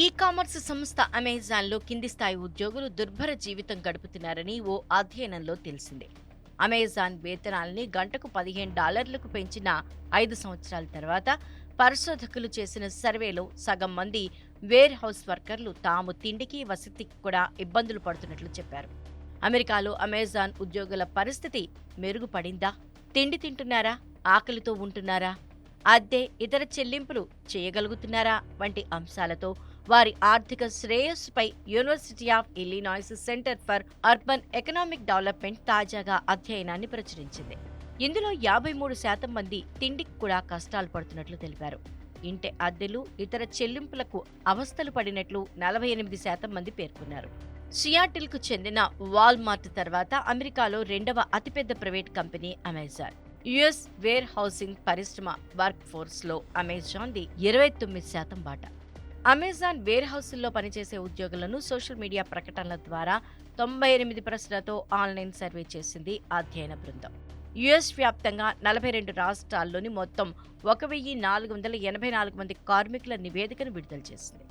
E commerce సంస్థ అమెజాన్లో కింది స్థాయి ఉద్యోగులు దుర్భర జీవితం గడుపుతున్నారని ఓ అధ్యయనంలో తెలిసింది. అమెజాన్ వేతనాల్ని గంటకు పదిహేను డాలర్లకు పెంచిన ఐదు సంవత్సరాల తర్వాత పరిశోధకులు చేసిన సర్వేలో సగం మంది వేర్ హౌస్ వర్కర్లు తాము తిండికి వసతికి కూడా ఇబ్బందులు పడుతున్నట్లు చెప్పారు. అమెరికాలో అమెజాన్ ఉద్యోగుల పరిస్థితి మెరుగుపడిందా? తిండి తింటున్నారా? ఆకలితో ఉంటున్నారా? అద్దె ఇతర చెల్లింపులు చేయగలుగుతున్నారా? వంటి అంశాలతో వారి ఆర్థిక శ్రేయస్సుపై university of Illinois centre for urban economic development తాజాగా అధ్యయనాన్ని ప్రచురించింది. ఇందులో యాభై మూడు శాతం మంది తిండికి కూడా కష్టాలు పడుతున్నట్లు తెలిపారు. ఇంటి అద్దెలు ఇతర చెల్లింపులకు అవస్థలు పడినట్లు నలభై ఎనిమిది శాతం మంది పేర్కొన్నారు. సియాటిల్కు చెందిన వాల్మార్ట్ తర్వాత అమెరికాలో రెండవ అతిపెద్ద private company Amazon. US warehousing పరిశ్రమ వర్క్ ఫోర్స్లో అమెజాన్ది ఇరవై తొమ్మిది శాతం బాట. అమెజాన్ వేర్ హౌస్ల్లో పనిచేసే ఉద్యోగులను సోషల్ మీడియా ప్రకటనల ద్వారా తొంభై ఎనిమిది ప్రశ్నలతో ఆన్లైన్ సర్వే చేసింది అధ్యయన బృందం. యుఎస్ వ్యాప్తంగా నలభై రెండు రాష్ట్రాల్లోని మొత్తం ఒక వెయ్యి నాలుగు వందల ఎనభై నాలుగు మంది కార్మికుల నివేదికను విడుదల చేసింది.